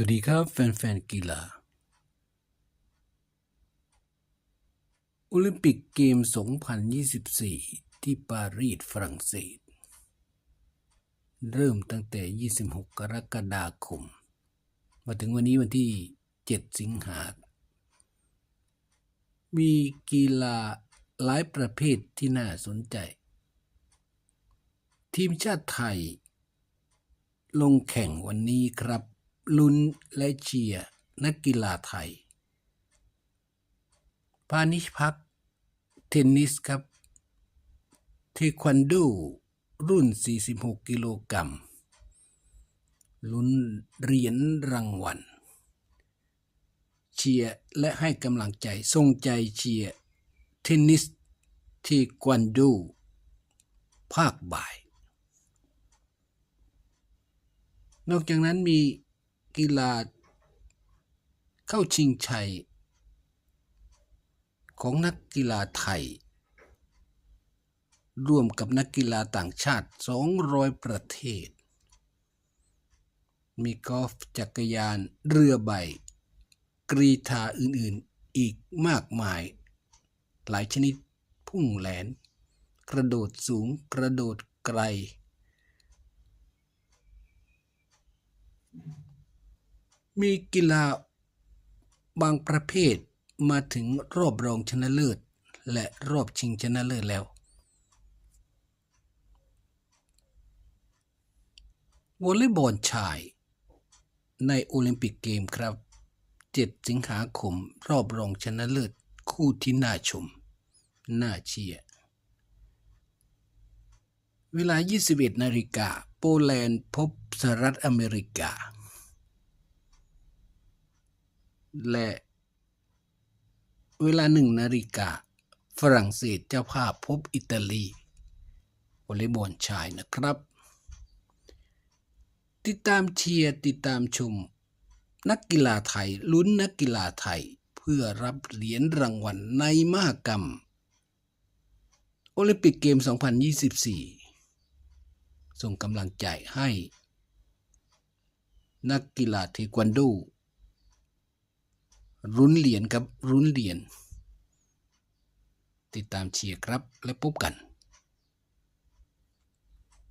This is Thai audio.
วัสดีครับแฟนๆกีฬา โอลิมปิกเกม 2024 ที่ปารีสฝรั่งเศส เริ่มตั้งแต่ 26 กรกฎาคม มาถึงวันนี้วันที่ 7 สิงหา มีกีฬาหลายประเภทที่น่าสนใจ ทีมชาติไทย ลงแข่งวันนี้ครับ ลุ้นและเชียร์นักกีฬาไทย พานิชพักเทนนิสครับ เทควันโดรุ่น 46 กิโลกรัม ลุ้นเหรียญรางวัล เชียร์และให้กำลังใจ ทรงใจเชียร์เทนนิสเทควันโดภาคบ่าย นอกจากนั้นมี กีฬา เข้าชิงชัย ของนักกีฬาไทย ร่วมกับนักกีฬาต่างชาติ 200 ประเทศ มีกอล์ฟจักรยาน เรือใบ กรีธาอื่นๆอีกมากมาย หลายชนิดพุ่งแหลน กระโดดสูงกระโดดไกล มีกีฬาบางประเภทมาถึงรอบรองชนะเลิศ และรอบชิงชนะเลิศแล้ววอลเลย์บอลชาย ในโอลิมปิกเกมครับ 7 สิงหาคมรอบรองชนะเลิศ คู่ที่น่าชม น่าเชียร์เวลา 21 นาฬิกา โปแลนด์พบสหรัฐอเมริกา และเวลาหนึ่งนาฬิกา ฝรั่งเศสเจ้าภาพพบอิตาลีวอลเลย์บอลชายนะครับ ติดตามเชียร์ติดตามชม นักกีฬาไทยลุ้นนักกีฬาไทยเพื่อรับเหรียญรางวัลในมหกรรม โอลิมปิกเกม 2024 ส่งกำลังใจให้ นักกีฬาเทควันโด รุ้นเหรียญครับรุ้นเหรียญติดตามเชียร์ครับและพบกัน